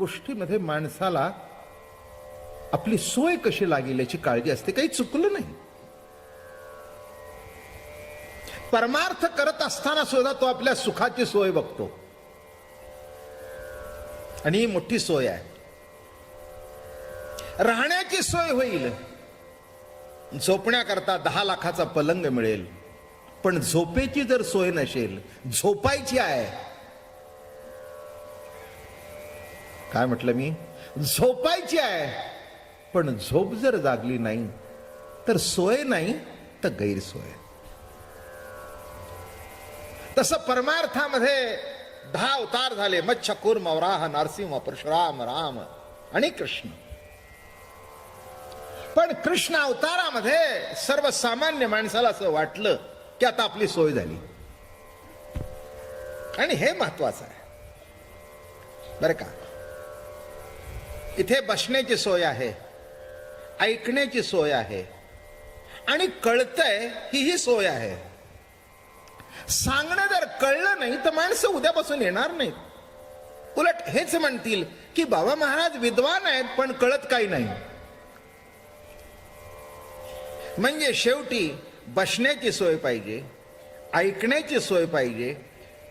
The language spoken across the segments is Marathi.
गोष्टीमध्ये माणसाला आपली सोय कशी लागेल याची काळजी असते काही चुकलं नाही. परमार्थ करत असताना सुद्धा तो आपल्या सुखाची सोय बघतो. आणि ही मोठी सोय आहे. राहण्याची सोय होईल. झोपण्याकरता दहा लाखाचा पलंग मिळेल. पण झोपेची जर सोय नसेल झोपायची आहे काय म्हटलं मी? झोपायची आहे. पण झोप जर जागली नाही तर सोय नाही तर गैरसोय. तसं परमार्थामध्ये दहा अवतार झाले. मच्छ कूर्म वराह नरसिंह परशुराम राम आणि कृष्ण. पण कृष्ण अवतारामध्ये सर्वसामान्य माणसाला असं वाटलं की आता आपली सोय झाली. आणि हे महत्वाचं आहे. बरं का? इथे बसण्याची सोय आहे ऐकण्याची सोय आहे आणि कळतंय ही ही सोय आहे. सांगणं जर कळलं नाही तर माणसं उद्यापासून येणार नाहीत. उलट हेच म्हणतील की बाबा महाराज विद्वान आहेत पण कळत काही नाही. म्हणजे शेवटी बसण्याची सोय पाहिजे ऐकण्याची सोय पाहिजे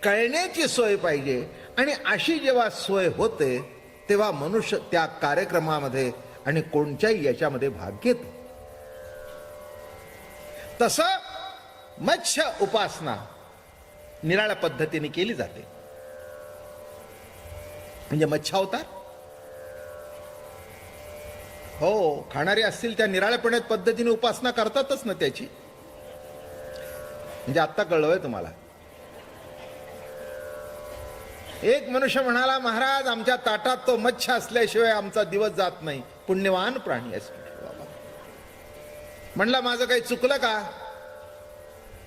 कळण्याची सोय पाहिजे आणि अशी जेव्हा सोय होते तेव्हा मनुष्य त्या कार्यक्रमामध्ये आणि कोणत्याही याच्यामध्ये भाग घेतो तस मत्स्य उपासना निराळ्या पद्धतीने केली जाते. म्हणजे मच्छावतार हो खाणारे असतील त्या निराळ्यापणे पद्धतीने उपासना करतातच ना त्याची. म्हणजे आत्ता कळलोय तुम्हाला. एक मनुष्य म्हणाला महाराज आमच्या ताटात तो मच्छ असल्याशिवाय आमचा दिवस जात नाही. पुण्यवान प्राणी असतो बाबा म्हणलं माझं काही चुकलं का?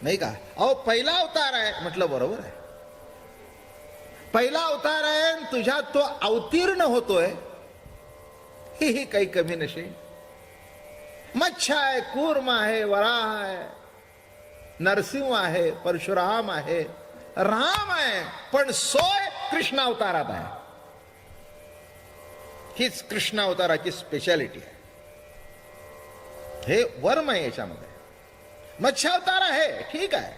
नाही का? अहो पहिला अवतार आहे. म्हटलं बरोबर आहे. पहिला अवतार आहे तुझ्यात तो अवतीर्ण होतोय. हे ही काही कमी नशे मच्छ आहे कूर्म आहे वराह आहे नरसिंह आहे परशुराम आहे राम आहे पण सोय कृष्ण अवतारात आहे. हीच कृष्ण अवताराची स्पेशालिटी आहे. हे वर्म आहे याच्यामध्ये. मत्स्यावतार आहे ठीक आहे.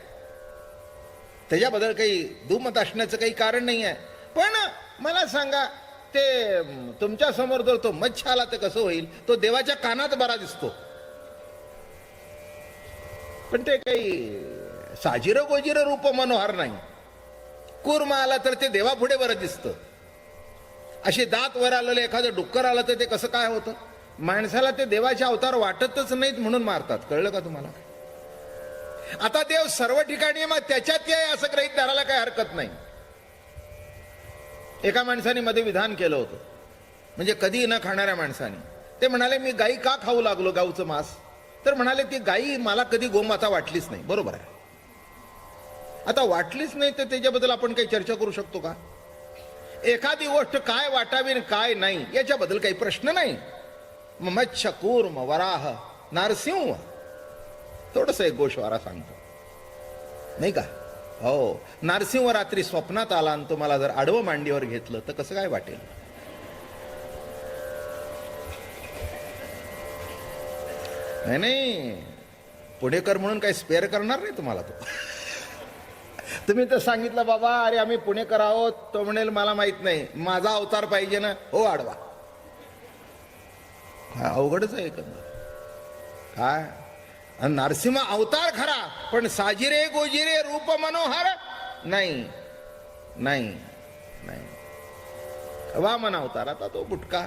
त्याच्याबद्दल काही दुमत असण्याचं काही कारण नाही आहे. पण मला सांगा ते तुमच्यासमोर जर तो मच्छ आला तर कसं होईल? तो देवाच्या कानात बरा दिसतो. पण ते काही साजिर गोजिर रूप मनोहर नाही. कूर्म आला तर ते देवापुढे बरं दिसतं. अशी दात वर आलेलं एखादं डुक्कर आलं तर ते कसं काय होतं? माणसाला ते देवाचे अवतार वाटतच नाहीत म्हणून मारतात. कळलं का तुम्हाला? आता देव सर्व ठिकाणी आहे, मग त्याच्यात आहे असं ग्रहित धरायला काही हरकत नाही? एका माणसाने मध्ये विधान केलं होतं. म्हणजे कधी न खाणाऱ्या माणसाने. ते म्हणाले मी गाई का खाऊ लागलो गाऊचं मांस? तर म्हणाले ती गाई मला कधी गोमाता वाटलीच नाही. बरोबर आहे. आता वाटलीच नाही तर त्याच्याबद्दल आपण काही चर्चा करू शकतो का? एखादी गोष्ट काय वाटावी आणि काय नाही याच्याबद्दल काही प्रश्न नाही. मग मच्छ कूर्म वराह नारसिंह. थोडस एक गोषवारा सांगतो. नाही का? हो. नारसिंह रात्री स्वप्नात आला आणि तुम्हाला जर आडवं मांडीवर घेतलं तर कसं काय वाटेल? नाही नाही. पुणेकर म्हणून काही स्पेअर करणार नाही तुम्हाला तो. तुम्ही तर सांगितलं बाबा अरे आम्ही पुणेकर आहोत तो म्हणेल मला माहीत नाही. माझा अवतार पाहिजे ना हो आडवा. अवघडच आहे एकंदर. काय? नरसिंह अवतार खरा पण साजिरे गोजिरे रूप मनोहर नाही. नाही नाही. वामन अवतार आता तो बुटका.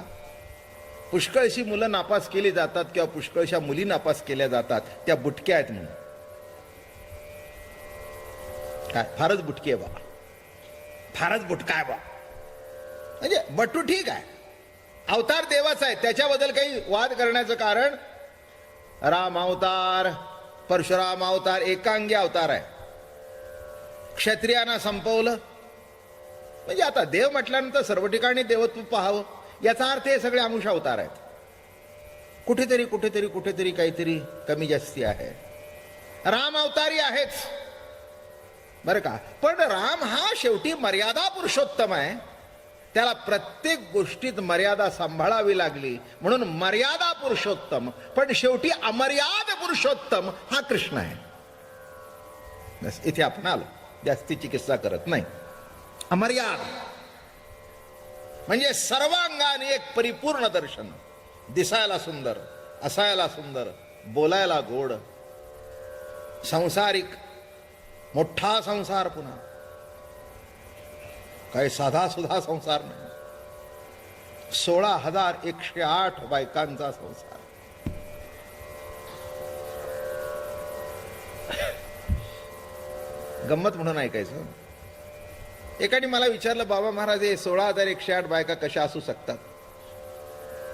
पुष्कळशी मुलं नापास केली जातात किंवा पुष्कळशा मुली नापास केल्या जातात त्या बुटक्या आहेत म्हणून. काय? फारच बुटकी आहे बा. फारच बुटका आहे बा. म्हणजे बटू ठीक आहे. अवतार देवाचा आहे. त्याच्याबद्दल काही वाद करण्याचं कारण? राम अवतार परशुराम अवतार एकांगी अवतार आहे. क्षत्रियांना संपवलं. म्हणजे आता देव म्हटल्यानंतर सर्व ठिकाणी देवत्व पाहावं. याचा अर्थ हे सगळे अंश अवतार आहेत. कुठेतरी कुठेतरी कुठेतरी काहीतरी कमी जास्ती आहे. राम अवतारी आहेच. बरं का? पण राम हा शेवटी मर्यादा पुरुषोत्तम आहे. त्याला प्रत्येक गोष्टीत मर्यादा सांभाळावी लागली. म्हणून मर्यादा पुरुषोत्तम. पण शेवटी अमर्याद पुरुषोत्तम हा कृष्ण आहे. बस इथे आपण आलो. जास्तीची किस्सा करत नाही. अमर्याद. म्हणजे सर्वांगाने एक परिपूर्ण दर्शन. दिसायला सुंदर असायला सुंदर बोलायला गोड. संसारिक मोठा संसार पुन्हा. काही साधा सुधा संसार नाही. सोळा हजार एकशे आठ बायकांचा संसार. गंमत म्हणून ऐकायचं? एकाने मला विचारलं बाबा महाराज हे सोळा हजार एकशे आठ बायका कशा असू शकतात?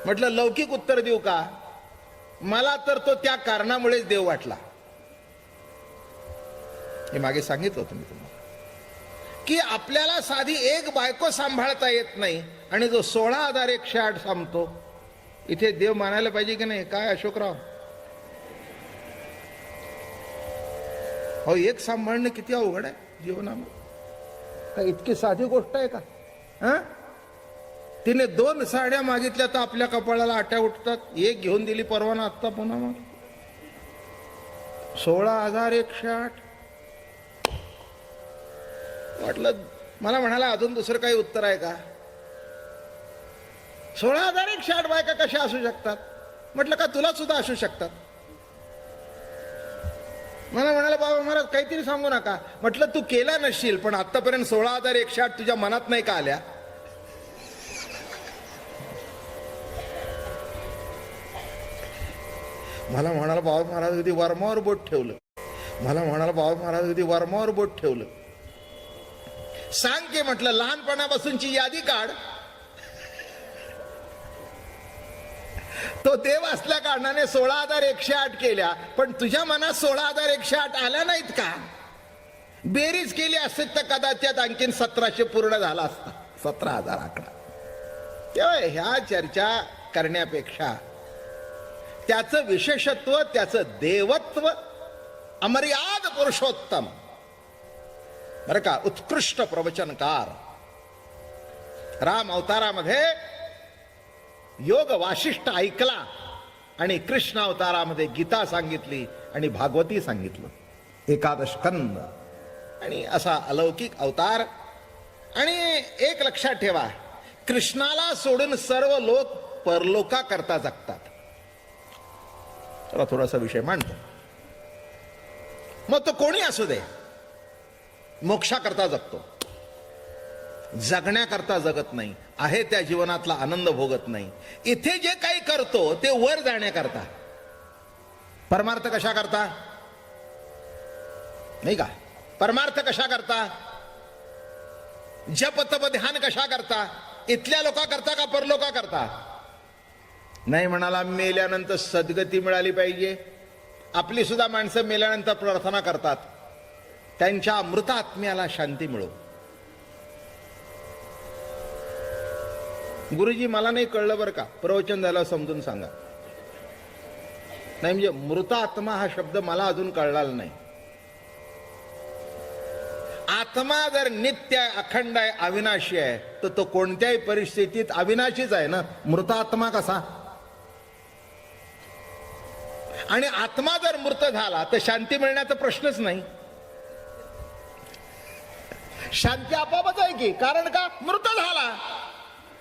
म्हटलं लौकिक उत्तर देऊ का? मला तर तो त्या कारणामुळेच देव वाटला. हे मागे सांगितलं होतं मी तुम्हाला. की आपल्याला साधी एक बायको सांभाळता येत नाही आणि जो सोळा हजार एकशे आठ सांगतो इथे देव मानायला पाहिजे की नाही? काय अशोकराव? हो एक सांभाळणं किती अवघड आहे जीवनामध्ये. काय इतकी साधी गोष्ट आहे का? हां? तिने दोन साड्या मागितल्या तर आपल्या कपाळाला आट्या उठतात. एक घेऊन दिली परवाना आत्ता पुन्हा मग. सोळा हजार एकशे आठ वाटलं मला म्हणाला अजून दुसरं काही उत्तर आहे का? सोळा हजार एक शाट बायका कशा असू शकतात? म्हटलं का तुला सुद्धा असू शकतात. मला म्हणाला बाबा महाराज काहीतरी सांगू नका. म्हटलं तू केला नसशील पण आतापर्यंत सोळा हजार एक शाट तुझ्या मनात नाही का आल्या? मला म्हणाला बाबा महाराज अगदी वर्मावर बोट ठेवलं. मला म्हणाला बाबा महाराज अगदी वर्मावर बोट ठेवलं. सांग की म्हटलं लहानपणापासूनची यादी काढ. तो देव असल्या कारणाने सोळा हजार एकशे आठ केल्या पण तुझ्या मनात सोळा हजार एकशे आठ आल्या नाहीत का? बेरीज केली असते तर कदाचित आणखीन सतराशे पूर्ण झाला असता. सतरा हजार आकडा. तेव्हा ह्या चर्चा करण्यापेक्षा त्याचं विशेषत्व त्याचं देवत्व अमर्याद पुरुषोत्तम. बरं का उत्कृष्ट प्रवचनकार. राम अवतारामध्ये योग वाशिष्ठ ऐकला आणि कृष्ण अवतारामध्ये गीता सांगितली आणि भागवती सांगितलं. एकादश कंद. आणि असा अलौकिक अवतार. आणि एक लक्षात ठेवा कृष्णाला सोडून सर्व लोक परलोका करता जगतात. थोडासा विषय मांडतो. मग तो कोणी असू दे. मोक्षाकरता जगतो. जगण्याकरता जगत नाही. आहे त्या जीवनातला आनंद भोगत नाही. इथे जे काही करतो ते वर जाण्याकरता. परमार्थ कशा करता नाही का? परमार्थ कशा करता जप तप ध्यान कशा करता इथल्या लोका करता का परलोका करता नाही म्हणाला मेल्यानंतर सद्गती मिळाली पाहिजे. आपली सुद्धा माणसं मेल्यानंतर प्रार्थना करतात. त्यांच्या मृत आत्म्याला शांती मिळो गुरुजी मला नाही कळलं बरं का? प्रवचन झालं समजून सांगा. नाही म्हणजे मृत आत्मा हा शब्द मला अजून कळला नाही. आत्मा जर नित्य आहे अखंड आहे अविनाशी आहे तर तो कोणत्याही परिस्थितीत अविनाशीच आहे ना? मृत आत्मा कसा? आणि आत्मा जर मृत झाला तर शांती मिळण्याचा प्रश्नच नाही. शांती आपापच आहे की? कारण का? मृत झाला.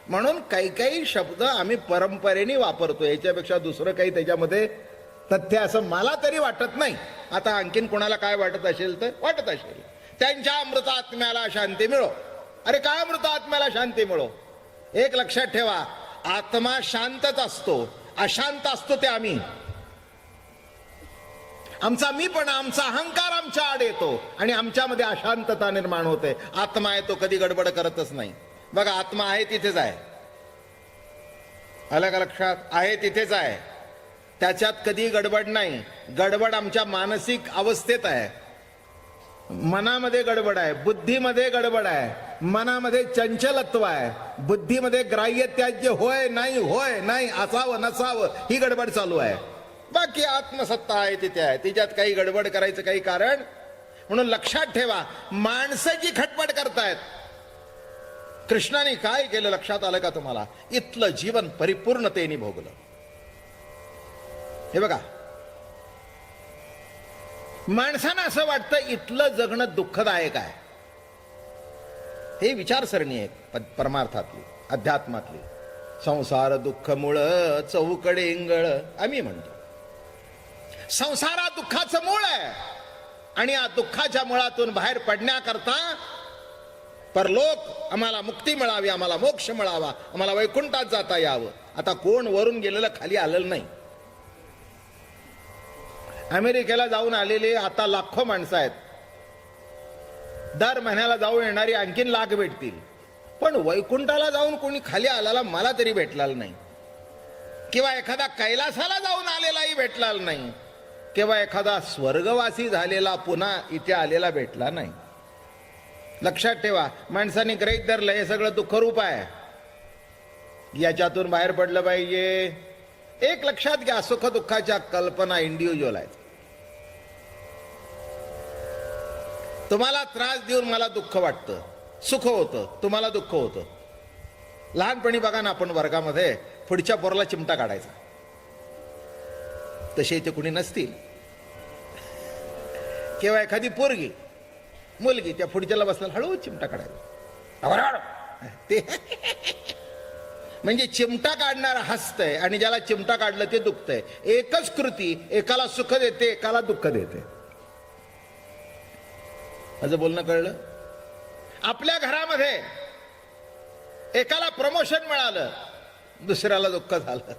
म्हणून काही काही शब्द आम्ही परंपरेने वापरतो. याच्यापेक्षा दुसरं काही त्याच्यामध्ये तथ्य असं मला तरी वाटत नाही. आता आणखीन कोणाला काय वाटत असेल तर वाटत असेल. त्यांच्या मृत आत्म्याला शांती मिळो. अरे काय मृत आत्म्याला शांती मिळो? एक लक्षात ठेवा. आत्मा शांतच असतो. अशांत असतो ते आम्ही. आमचा मी पण आमचा अहंकार आमच्या आड येतो आणि आमच्यामध्ये अशांतता निर्माण होते. आत्मा आहे तो कधी गडबड करतच नाही. बघा आत्मा आहे तिथेच आहे. आलं का लक्षात? आहे तिथेच आहे. त्याच्यात कधी गडबड नाही. गडबड आमच्या मानसिक अवस्थेत आहे. मनामध्ये गडबड आहे. बुद्धीमध्ये गडबड आहे. मनामध्ये चंचलत्व आहे. बुद्धीमध्ये ग्राह्य त्याज्य होय नाही होय नाही असावं नसावं ही गडबड चालू आहे. बाकी आत्मसत्ता आहे तिथे आहे तिच्यात काही गडबड करायचं काही कारण? म्हणून लक्षात ठेवा माणसं जी खटपट करतायत. कृष्णाने काय केलं लक्षात आलं का तुम्हाला? इथलं जीवन परिपूर्णतेने भोगलं. हे बघा. माणसानं असं वाटतं इथलं जगणं दुःखदायक आहे. हे विचारसरणी आहे परमार्थातली अध्यात्मातली. संसार दुःख मुळ चौकडे इंगळ आम्ही म्हणतो. संसारा दुःखाचं मूळ आहे. आणि या दुःखाच्या मुळातून बाहेर पडण्याकरता परलोक आम्हाला मुक्ती मिळावी आम्हाला मोक्ष मिळावा आम्हाला वैकुंठात जाता यावं. आता कोण वरून गेलेलं खाली आलेलं नाही. अमेरिकेला जाऊन आलेले आता लाखो माणसं आहेत. दर महिन्याला जाऊन येणारी आणखीन लाख भेटतील. पण वैकुंठाला जाऊन कोणी खाली आलेला मला तरी भेटलेला नाही. किंवा एखादा कैलासाला जाऊन आलेलाही भेटला नाही. तेव्हा एखादा स्वर्गवासी झालेला पुन्हा इथे आलेला भेटला नाही. लक्षात ठेवा माणसाने ग्रहित धरलं हे सगळं दुःखरूप आहे. याच्यातून बाहेर पडलं पाहिजे. एक लक्षात घ्या सुख दुःखाच्या कल्पना इंडिव्हिज्युअल आहेत. तुम्हाला त्रास देऊन मला दुःख वाटतं सुख होतं तुम्हाला दुःख होतं. लहानपणी बघा ना आपण वर्गामध्ये पुढच्या पोराला चिमटा काढायचा. तसे इथे कुणी नसतील. किंवा एखादी पोरगी मुलगी त्या पुढच्याला बसला हळू चिमटा काढायचा ते म्हणजे चिमटा काढणारा हसतंय आणि ज्याला चिमटा काढलं ते दुखतंय. एकच कृती एकाला सुख देते एकाला दुःख देते. माझं बोलणं कळलं? आपल्या घरामध्ये एकाला प्रमोशन मिळालं दुसऱ्याला दुःख झालं.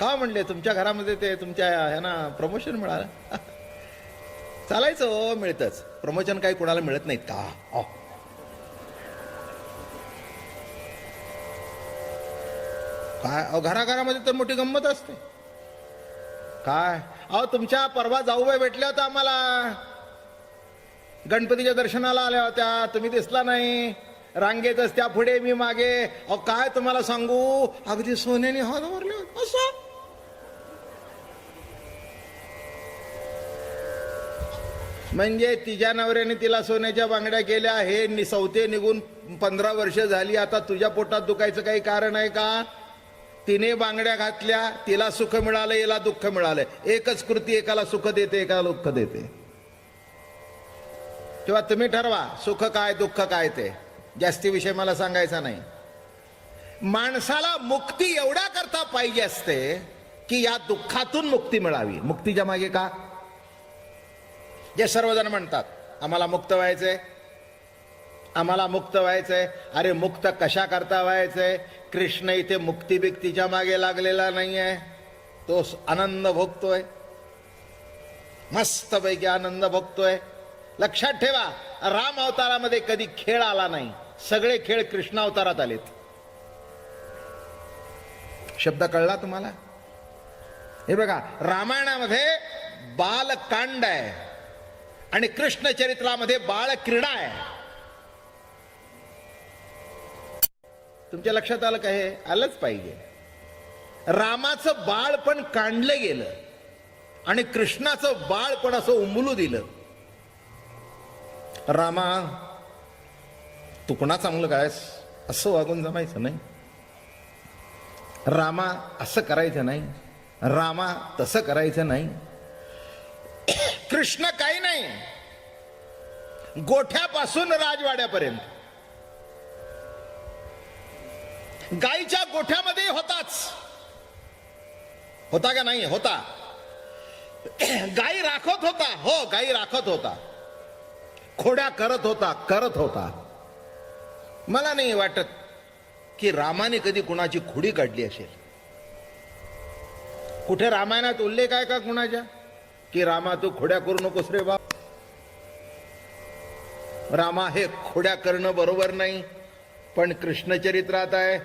का म्हणले? तुमच्या घरामध्ये ते तुमच्या ह्यांना प्रमोशन मिळालं? चालायचं हो मिळतच. प्रमोशन काही कुणाला मिळत नाहीत का? अहो. काय? अहो घराघरामध्ये तर मोठी गंमत असते. काय? अहो तुमच्या परवा जाऊबाई भेटल्या होत्या आम्हाला. गणपतीच्या दर्शनाला आल्या होत्या. तुम्ही दिसला नाही. रांगेतच त्या पुढे मी मागे. अहो काय तुम्हाला सांगू? अगदी सोन्याने हात भरले असं? म्हणजे तिच्या नवऱ्याने तिला सोन्याच्या बांगड्या केल्या हे नि- सौते निघून पंधरा वर्ष झाली आता तुझ्या पोटात दुखायचं काही कारण आहे का? तिने बांगड्या घातल्या तिला सुख मिळालं याला दुःख मिळालं. एकच कृती एकाला सुख देते एकाला दुःख देते. किंवा तुम्ही ठरवा सुख काय दुःख काय ते. जास्ती विषय मला सांगायचा नाही. माणसाला मुक्ती एवढ्या करता पाहिजे असते की या दुःखातून मुक्ती मिळावी. मुक्तीच्या मागे का? जे सर्वजण म्हणतात आम्हाला मुक्त व्हायचंय. आम्हाला मुक्त व्हायचंय. अरे मुक्त कशा करता व्हायचंय? कृष्ण इथे मुक्ती बिक्तीच्या मागे लागलेला नाहीये. तो आनंद भोगतोय. मस्तपैकी आनंद भोगतोय. लक्षात ठेवा राम अवतारामध्ये कधी खेळ आला नाही. सगळे खेळ कृष्ण अवतारात आलेत. शब्द कळला तुम्हाला? हे बघा रामायणामध्ये बालकांड आहे. आणि कृष्ण चरित्रामध्ये बाळ क्रीडा आहे. तुमच्या लक्षात आलं का हे? आलंच पाहिजे. रामाचं बाळ पण काढलं गेलं. आणि कृष्णाचं बाळ पण असं उमलू दिलं. रामा तू चांगलं काय असं वागून जमायचं नाही. रामा असं करायचं नाही. रामा तसं करायचं नाही. कृष्ण काही नाही. गोठ्यापासून राजवाड्यापर्यंत. गाईच्या गोठ्यामध्ये होताच. होता का नाही? होता. गाई राखत होता. हो गाई राखत होता. खोड्या करत होता करत होता. मला नाही वाटत की रामाने कधी कुणाची खुडी काढली असेल. कुठे रामायणात उल्लेख आहे का कुणाच्या? की रामा तू खोड्या करू नकोस रे बाप. रामा हे खोड्या करणं बरोबर नाही पण कृष्णचरित्रात आहे.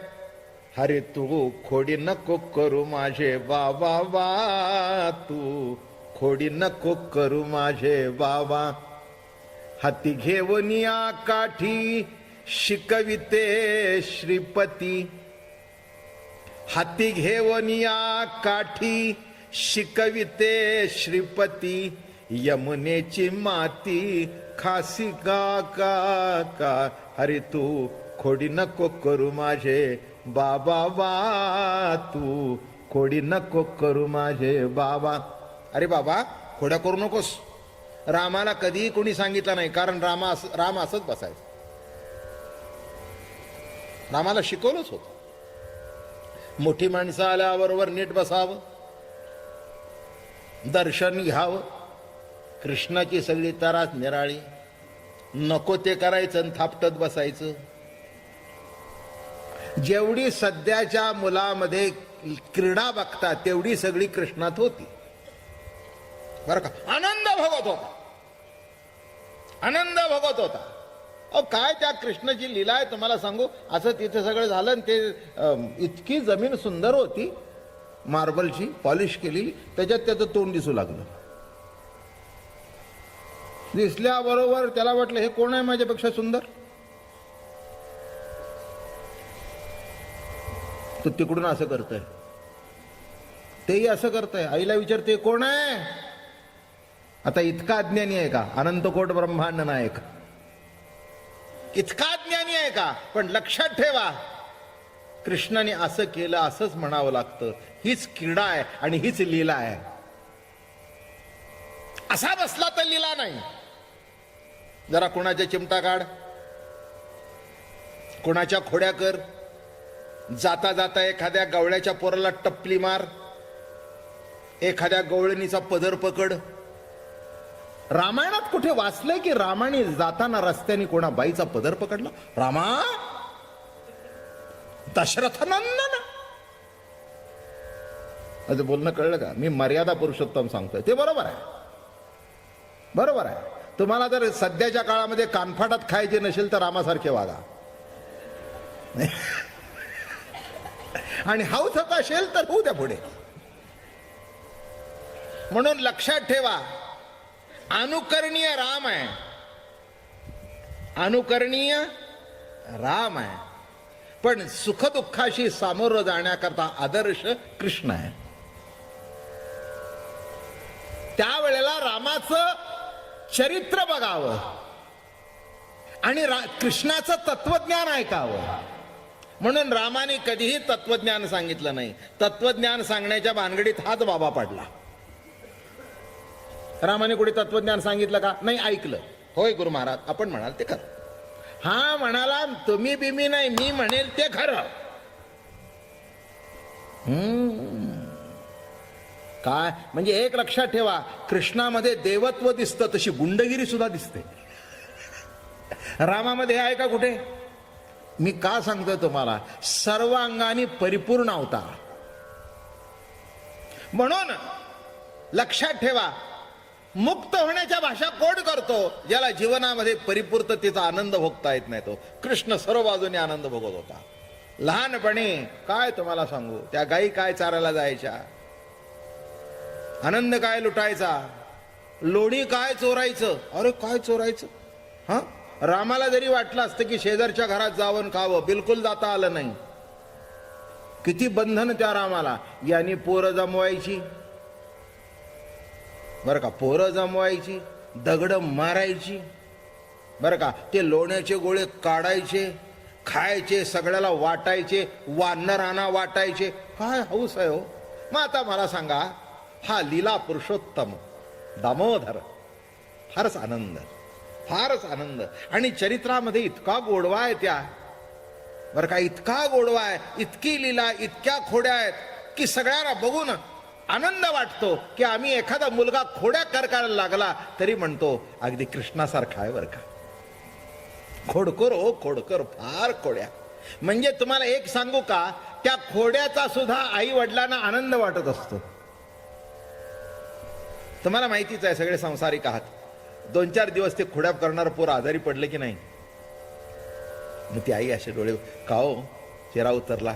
अरे तू खोडी नको करू माझे बाबा वा तू खोडी नको करू माझे बाबा. हाती घेऊन या काठी शिकविते श्रीपती. हाती घेऊन या काठी शिकविते श्रीपती यमुनेची माती. खासी का का का. अरे तू खोडी नको करू माझे बाबा वा तू खोडी नको करू माझे बाबा. अरे बाबा खोड्या करू नकोस. रामाला कधीही कोणी सांगितलं नाही कारण रामा असं- राम असंच बसायचं. रामाला शिकवलंच होत. मोठी माणसं आल्याबरोबर नीट बसावं. दर्शन घ्यावं. कृष्णाची सगळी तरास निराळी. नको ते करायचं आणि थापटत बसायचं. जेवढी सध्याच्या मुलामध्ये क्रीडा बघता तेवढी सगळी कृष्णात होती. बरं का? आनंद भोगत होता. आनंद भोगत होता. अहो काय त्या कृष्णाची लीला आहे तुम्हाला सांगू? असं तिथे सगळं झालं आणि ते इतकी जमीन सुंदर होती. मार्बलची पॉलिश केलेली त्याच्यात त्याचं तोंड दिसू लागलं. दिसल्याबरोबर त्याला वाटलं हे कोण आहे माझ्यापेक्षा सुंदर? तो तिकडून असं करतय. तेही असं करतंय? आईला विचारते कोण आहे? आता इतका अज्ञानी आहे का? अनंतकोट ब्रह्मांड नायक. इतका ज्ञानी आहे का? पण लक्षात ठेवा कृष्णाने असं केलं असंच म्हणावं लागतं. हीच क्रीडा आहे आणि हीच लीला आहे. असा बसला तर लीला नाही. जरा कोणाच्या चिमटा काढ. कोणाच्या खोड्या कर. जाता जाता एखाद्या गवळ्याच्या पोराला टपली मार. एखाद्या गवळणीचा पदर पकड. रामायणात कुठे वाचलंय की रामाने जाताना रस्त्याने कोणा बाईचा पदर पकडला? रामा दशरथ नंदन असं बोलणं कळलं का मी मर्यादा पुरुषोत्तम सांगतोय ते बरोबर आहे बरोबर आहे तुम्हाला जर सध्याच्या काळामध्ये कानफाटात खायचे नसेल तर रामासारखे वागा आणि हाऊस होत असेल तर होऊ द्या पुढे म्हणून लक्षात ठेवा अनुकरणीय राम आहे अनुकरणीय राम आहे पण सुखदुःखाशी सामोरं जाण्याकरता आदर्श कृष्ण आहे. त्यावेळेला रामाचं चरित्र बघावं. आणि रा- कृष्णाचं तत्वज्ञान ऐकावं. म्हणून रामाने कधीही तत्वज्ञान सांगितलं नाही. तत्वज्ञान सांगण्याच्या भानगडीत हाच बाबा पडला. रामाने कुठे तत्वज्ञान सांगितलं का? नाही ऐकलं. होय गुरु महाराज आपण म्हणाल ते खरं. हा म्हणाला तुम्ही बिमी नाही मी म्हणेल ते खरं. काय? म्हणजे एक लक्षात ठेवा कृष्णामध्ये देवत्व दिसतं तशी गुंडगिरी सुद्धा दिसते. रामामध्ये हे आहे का कुठे? मी का सांगतो तुम्हाला? सर्व अंगाने परिपूर्ण अवतार. म्हणून लक्षात ठेवा मुक्त होण्याच्या भाषा कोण करतो? ज्याला जीवनामध्ये परिपूर्ततेचा आनंद भोगता येत नाही तो. कृष्ण सर्व बाजूने आनंद भोगत होता. लहानपणी काय तुम्हाला सांगू? त्या गायी काय चारायला जायच्या? आनंद काय लुटायचा? लोणी काय चोरायचं? अरे काय चोरायचं? हा? रामाला जरी वाटलं असतं की शेजारच्या घरात जावं खावं बिलकुल जाता आलं नाही. किती बंधन त्या रामाला. यांनी पोरं जमवायची. बरं का पोरं जमवायची दगड मारायची बरं का ते लोण्याचे गोळे काढायचे खायचे सगळ्याला वाटायचे वानरांना वाटायचे. काय हौस आहे हो? मग आता मला सांगा हा लीला पुरुषोत्तम दामोदर फारच आनंद फारच आनंद. आणि चरित्रामध्ये इतका गोडवा आहे त्या. बरं का इतका गोडवा आहे इतकी लीला इतक्या खोड्या आहेत की सगळ्यांना बघून आनंद वाटतो की आम्ही एखादा मुलगा खोड्या करकायला लागला तरी म्हणतो अगदी कृष्णासारखा आहे बरं का. खोडकर हो खोडकर फार खोड्या. म्हणजे तुम्हाला एक सांगू का त्या खोड्याचा सुद्धा आई वडिलांना आनंद वाटत असतो. तुम्हाला माहितीच आहे सगळे संसारिक आहात. दोन चार दिवस ते खोड्या करणार पोर आजारी पडले की नाही? मग ती आई असे डोळे का हो? चेहरा उतरला.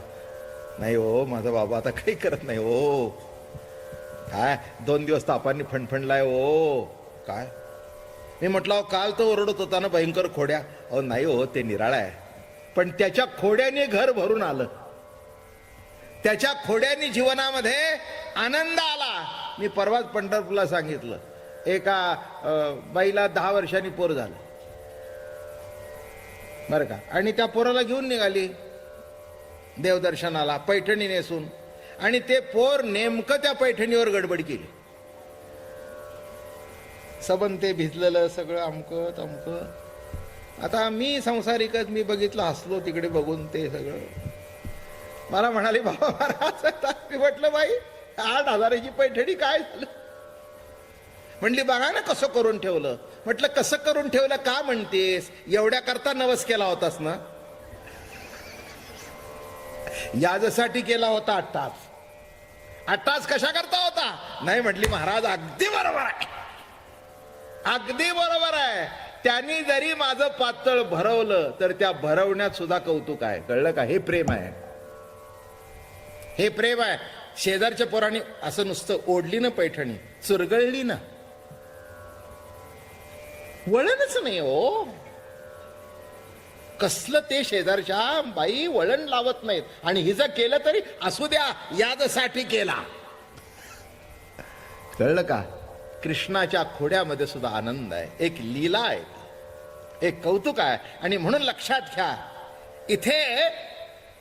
नाही हो माझा बाबा आता काही करत नाही. हो. हो, हो. काय? दोन दिवस तापांनी फणफणलाय ओ. काय? मी म्हटलं अहो काल तो ओरडत होता ना भयंकर खोड्या. अहो नाही हो ते निराळा आहे. पण त्याच्या खोड्याने घर भरून आलं. त्याच्या खोड्याने जीवनामध्ये आनंद आला. मी परवाच पंढरपूरला सांगितलं. एका बाईला दहा वर्षांनी पोर झालं. बरं का? आणि त्या पोराला घेऊन निघाली. देवदर्शनाला पैठणी नेसून. आणि ते पोर नेमकं त्या पैठणीवर गडबड केली. सबन ते भिजलेलं सगळं अमकं तमकं. आता मी संसारिकच मी बघितलं हसलो तिकडे बघून ते सगळं. मला म्हणाले बाबा महाराज मी म्हटलं बाई आठ हजाराची पैठणी काय झालं? म्हणली बघा ना कसं करून ठेवलं. म्हटलं कसं करून ठेवलं? का म्हणतेस? एवढ्या करता नवस केला होतास ना? याजसाठी केला होता अट्टास अट्टास कशा करता होता? नाही म्हटली महाराज अगदी बरोबर आहे. अगदी बरोबर आहे. त्यांनी जरी माझं पातळ भरवलं तर त्या भरवण्यात सुद्धा कौतुक आहे. कळलं का? हे प्रेम आहे. हे प्रेम आहे. शेजारच्या पोरांनी असं नुसतं ओढली ना पैठणी चुरगळली ना. वळणच नाही हो. कसलं ते शेजारच्या बाई वळण लावत नाहीत. आणि हिचं केलं तरी असू द्या यादसाठी केला. कळलं का? कृष्णाच्या खोड्यामध्ये सुद्धा आनंद आहे. एक लीला आहे. एक कौतुक आहे. आणि म्हणून लक्षात घ्या इथे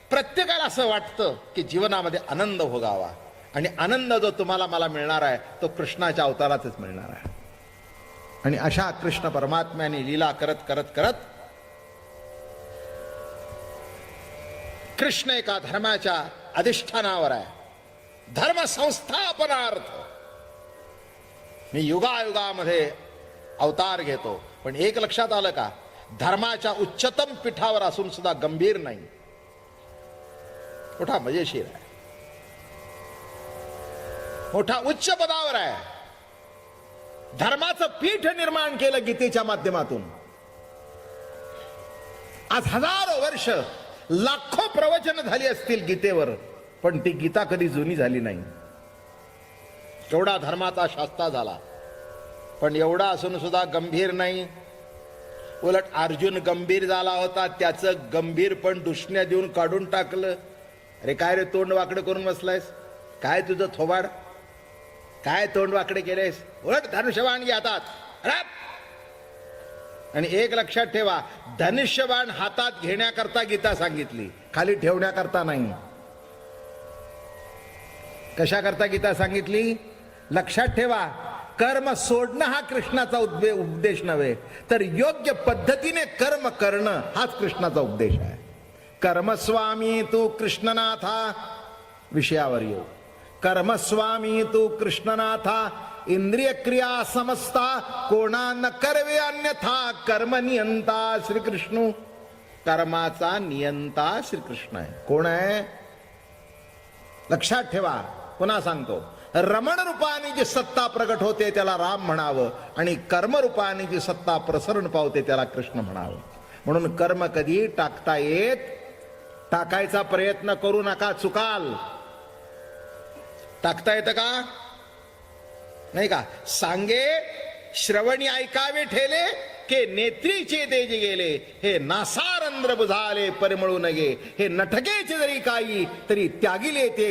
प्रत्येकाला असं वाटतं की जीवनामध्ये आनंद भोगावा. आणि आनंद जो तुम्हाला मला मिळणार आहे तो कृष्णाच्या अवतारातच मिळणार आहे. आणि अशा कृष्ण परमात्म्याने लीला करत करत करत कृष्ण एका धर्माच्या अधिष्ठानावर आहे. धर्म संस्थापनार्थ. मी युगायुगामध्ये अवतार घेतो. पण एक लक्षात आलं का? धर्माच्या उच्चतम पीठावर असून सुद्धा गंभीर नाही. मोठा मजेशीर आहे. मोठा उच्च पदावर आहे. धर्माचं पीठ निर्माण केलं गीतेच्या माध्यमातून. आज हजारो वर्ष लाखो प्रवचन झाली असतील गीतेवर पण ती गीता कधी जुनी झाली नाही. एवढा धर्माचा शास्ता झाला. पण एवढा असून सुद्धा गंभीर नाही. उलट अर्जुन गंभीर झाला होता त्याचं गंभीर पण दुष्ण्या देऊन काढून टाकलं. अरे काय रे तोंड वाकडं करून बसलायस? काय तुझं थोबाड? काय तोंड वाकडे केलेस उलट धनुष्यबाण घेतात आणि एक लक्षात ठेवा धनुष्यबाण हातात घेण्याकरता गीता सांगितली. खाली ठेवण्याकरता नाही. कशाकरता गीता सांगितली? लक्षात ठेवा कर्म सोडणं हा कृष्णाचा उद्दे उपदेश नव्हे तर योग्य पद्धतीने कर्म करणं हाच कृष्णाचा उपदेश आहे. कर्मस्वामी तू कृष्णनाथा विषयावर येऊ. कर्मस्वामी तू कृष्णनाथा इंद्रिय क्रिया समजता कोणा न करवे अन्यथा कर्म नियंता श्रीकृष्ण कर्माचा नियंता श्रीकृष्ण आहे कोण आहे लक्षात ठेवा पुन्हा सांगतो रमण रूपाने जी सत्ता प्रगट होते त्याला राम म्हणावं आणि कर्मरूपाने जी सत्ता प्रसरण पावते त्याला कृष्ण म्हणावं म्हणून कर्म कधी टाकता येत टाकायचा प्रयत्न करू नका चुकाल टाकता येतं का नाही का? सांगे श्रवणी ऐकावे ठेले के नेत्रीचे तेज गेले हे नासारंध्र बुझाले परिमळू नगे. हे नटकेचे जरी काही तरी त्यागिले ते